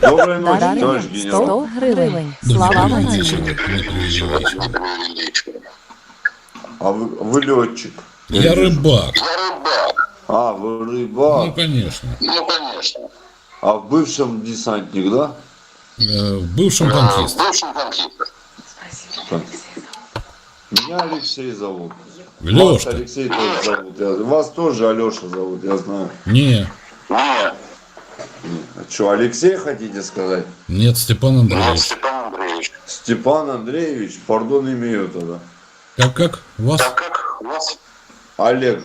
Доброй ночи, Дар'я, товарищ генерал. 100 гривень. Слава Ильич. А вы, вы летчик. Я рыбак. А, вы Ну, рыбак. конечно. Ну, конечно. А в бывшем десантник, да? Э, В бывшем танкист. Бывший танкист. Меня Алексей зовут. Вас Лёшка. Алексей тоже зовут. Я- вас тоже Алеша зовут, я знаю. Не, Нет, А что, Алексей хотите сказать? нет, Степан Андреевич. Степан Андреевич. Степан Андреевич, пардон имею тогда. Как, как? Вас? Так как у вас Олег.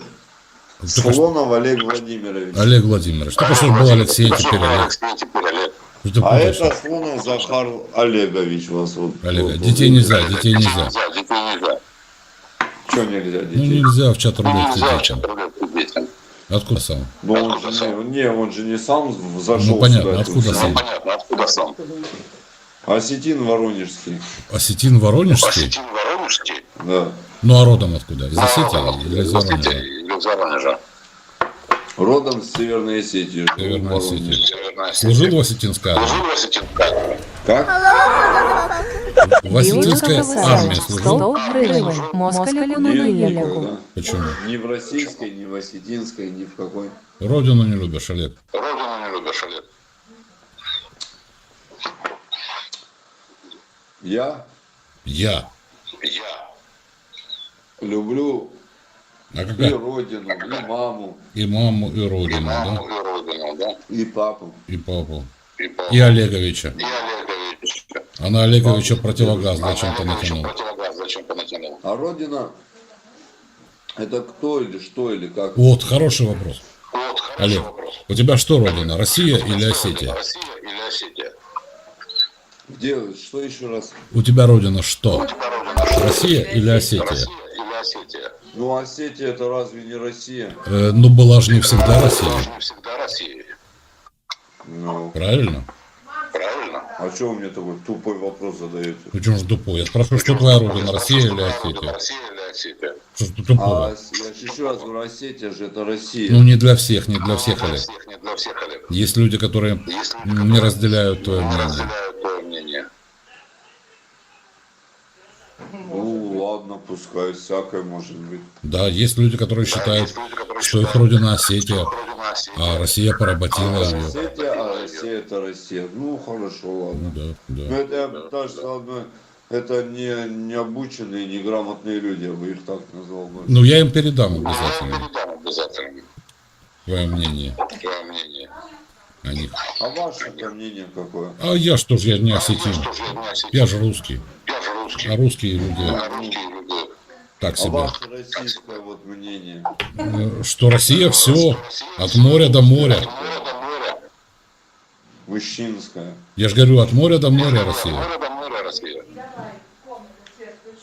Только что- Слонов Олег Владимирович. Олег Владимирович. Только что был Алексей, что теперь Олег. Теперь Олег. Что ты А это Слонов Захар Олегович вас вот. Олег, вот, детей вот. нельзя, детей нельзя. Нельзя, детей нельзя. Что нельзя Ну детей? нельзя в чат Ну, рулетки детям. Откуда сам? Ну он Откуда же сам? не, не, он же не сам зашел Ну, понятно, сюда. откуда тут. сам? Ну, понятно, откуда сам. Осетин Воронежский. Осетин Воронежский? Осетин Воронежский. Да. Ну а родом откуда? Из Осетии или из Воронежа? Из Воронежа. Родом с Северной Осетии. Северная Осетия. Служил в Осетинской армии? Служил в Осетинской армии. Как? В Осетинской армии служил? 100 гривень. Москалю Нет на никакой, ніяку. да? Почему? Ни в российской, ни в осетинской, ни в какой. Родину не любишь, Олег? Родину не любишь, Олег. Я Я. Я. люблю А и какая? родину, и маму, И маму, и И родину, да? маму, и родину, да? и папу. И папу. И папу. И Олеговича. И Олегович. А на Олеговича противогаз А зачем-то Олеговичу натянул. противогаз зачем-то натянул. А родина это кто или что или как? Вот, хороший вопрос. Вот, хороший Олег, вопрос. у тебя что родина, Россия или Осетия? Россия или Осетия? Где? Что еще раз? У тебя родина что? У тебя родина что? Россия или Осетия? Россия или Осетия? Ну, Осетия это разве не Россия? Э, ну, была же не всегда Россия. Должны всегда Россия. Ну, Правильно? Правильно? а что вы мне такой тупой вопрос задаете? Почему же тупой? Я спрашиваю, что твоя родина, Россия или Осетия? Россия или Осетия? Что ж ты А тупого? Ос- я же еще раз говорю, Осетия же это Россия. Ну, не для всех, не для всех, Для Олег. всех, не для всех, Олег. Есть люди, которые Есть люди, не разделяют твое не мнение. разделяют твое мнение. Ну, ладно, пускай, всякое может быть. Да, есть люди, которые считают, Есть люди, которые что их считают, родина Осетия, родина Осетия. а Россия поработила ее. Осетия, а Россия это Россия. Ну, хорошо, ладно. Ну да, Но да. это я даже ладно, это не необученные, неграмотные люди, я бы их так назвал. бы. Ну, я им передам Я обязательно передам обязательно твое мнение твое мнение. о них. А ваше мнение какое? А я что ж, я не я не осетин? Я же русский. Я же русский. А русские люди А русские так А себе. ваше российское вот мнение? Э, Что Россия все от моря до моря. Мужчинское. Я же говорю, от моря до моря Россия.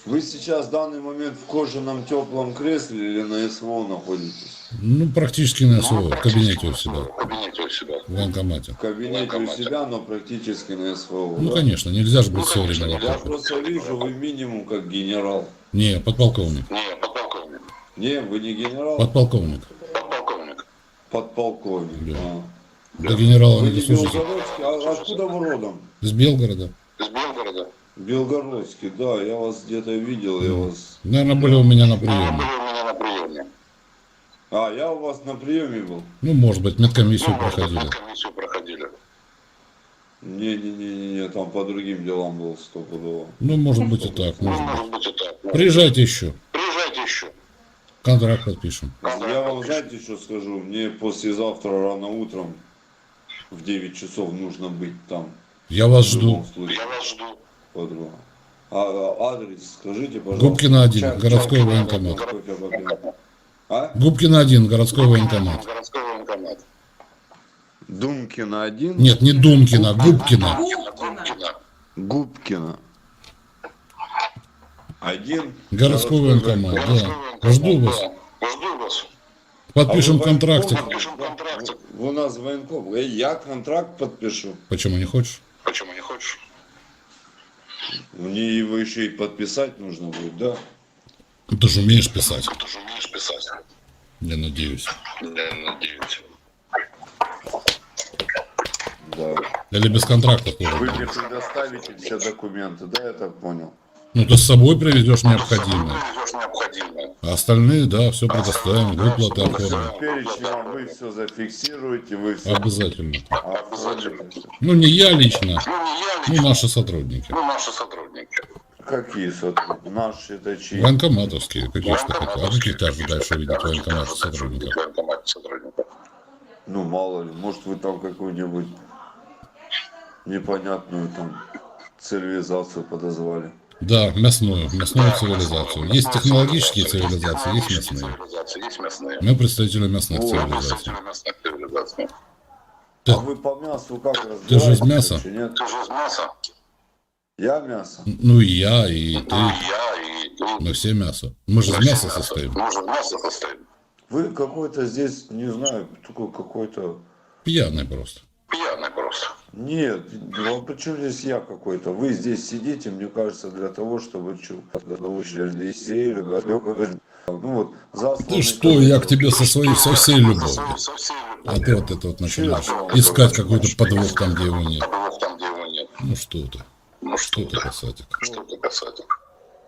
Вы сейчас в данный момент в кожаном теплом кресле или на СВО находитесь? Ну, практически на СВО, в кабинете у себя, В кабинете у себя. в военкомате. В кабинете у себя, но практически на СВО. Ну, да? конечно, нельзя же быть все конечно, время Я просто вижу, вы минимум как генерал. Не, подполковник. Не, подполковник. Не, вы не генерал, Подполковник. Подполковник. подполковник. Да. А. До генерала Вы не дослужите. А откуда вы родом? С Белгорода. Из Белгорода. Белгородский, да, я вас где-то видел, я вас... Наверное, были у меня на приеме. были у меня на приеме. А, я у вас на приеме был? Ну, может быть, медкомиссию Ну, может быть, проходили. проходили. Не-не-не, там по другим делам был стопудово. Ну, может быть и так, Ну, может быть. может быть и так. Ну, Приезжайте еще. Приезжайте еще. Контракт подпишем. Я вам, знаете, что скажу? Мне послезавтра рано утром в 9 часов нужно быть там. Я вас В любом жду. случае, Я вас жду. Подруга. А, а адрес скажите, пожалуйста. Губкина 1, Чай- городской чай- военкомат. А? Губкина 1, городской военкомат. Городской военкомат. Думкина один? Нет, не Думкина, Губкина. Губкина. Губкина. Один. Городской военкомат, да. Жду вас. Жду вас. Подпишем А контрактик. Подпишем у нас военком. Э, Я контракт подпишу. Почему не хочешь? Почему не хочешь? Мне его еще и подписать нужно будет, да? Ну, Ты же умеешь писать, Ты же умеешь писать. я надеюсь. Я надеюсь. да. Или без контракта Вы мне предоставите все документы, да, я так понял? Ну, ты с собой привезешь необходимое. Привезешь необходимое. А остальные, да, все предоставим, выплаты оформим. Перечень вам вы все зафиксируете, вы все Обязательно. оформите. Ну, не я лично, Ну, не я ну, наши сотрудники. ну, наши сотрудники. Какие сотрудники? Наши это чьи? Военкоматовские, какие что хотят. А каких ты ожидаешь увидеть военкомат сотрудников? Военкомат сотрудников. Ну, мало ли, может вы там какую-нибудь непонятную там цивилизацию подозвали. Да, мясную, мясную цивилизацию. Есть технологические цивилизации, есть мясные. Мы представители мясных цивилизаций. Ты- А вы по мясу как Ты же из мяса. Ты же из мяса. Я мясо. Ну и я, и Ну, ты. и я, и ты. Мы все мясо. Мы же из мяса мясо. состоим. Мы же из мяса состоим. Вы какой-то здесь, не знаю, такой какой-то... Пьяный просто. Нет, ну почему здесь я какой-то? Вы здесь сидите, мне кажется, для того, чтобы чу- ну вот, Ты что, я к тебе со своей, со всей любовью. А ты вот это вот начинаешь искать какой-то подвох там, где его нет. Ну что ты, Ну что ты, касатик. Что ты, касатик?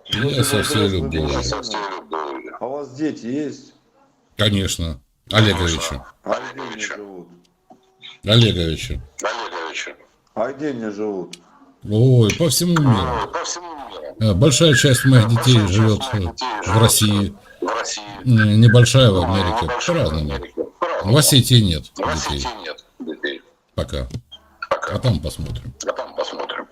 Я со всей любовью. Со всей любовью. А у вас дети есть? Конечно. Олеговичу. А живут? Олеговичу. Олеговичу. А где они живут? Ой, по всему миру. Ой, По всему миру. Э, Большая часть моих детей Большая живет моих детей в России, В России. Небольшая в Америке, по-разному. Америке. В. Осетии нет В Осетии детей, нет детей. пока. Пока. А там посмотрим. А там посмотрим.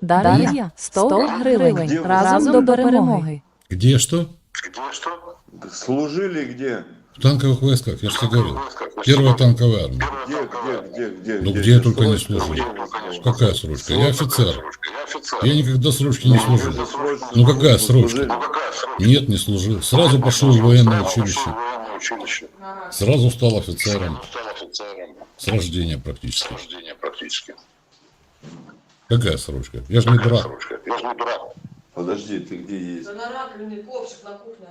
Дар'я 100 гривень. Разом до перемоги. Где что? Где что? Служили где? В танковых войсках, я же тебе говорил. Первая танковая армия. Где, где, где, где? Ну, где, где я только не служил. Какая срочка? Я офицер. Я никогда срочки не служил. Ну, какая служили? срочка? Ну какая срочка? Нет, не служил. Сразу пошел в военное училище. Сразу стал офицером. Стал офицером. С рождения С практически. рождения практически. Какая срочка? Я же не дурак. срочка? Я же не дурак. Подожди, ты где есть? Да на раковине ковшик на кухне.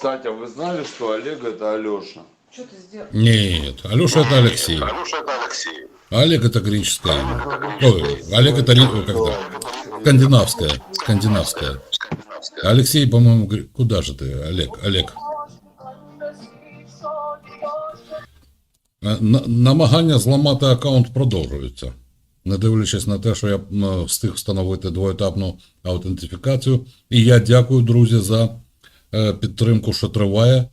Кстати, а вы знали, что Олег это Алеша? Что ты сделал? Нет, Алеша это Алексей. Алеша это Алексей. А Олег это греческое имя. Ой, Олег это ри- ой, когда? Скандинавское. Скандинавское. Скандинавская. Алексей, по-моему, гре- куда же ты, Олег? Олег. Е, на- Намагання зламати аккаунт продовжуються. Не дивлячись на те, що я м, встиг встановити двоетапну аутентифікацію. І я дякую, друзі, за е, підтримку, що триває.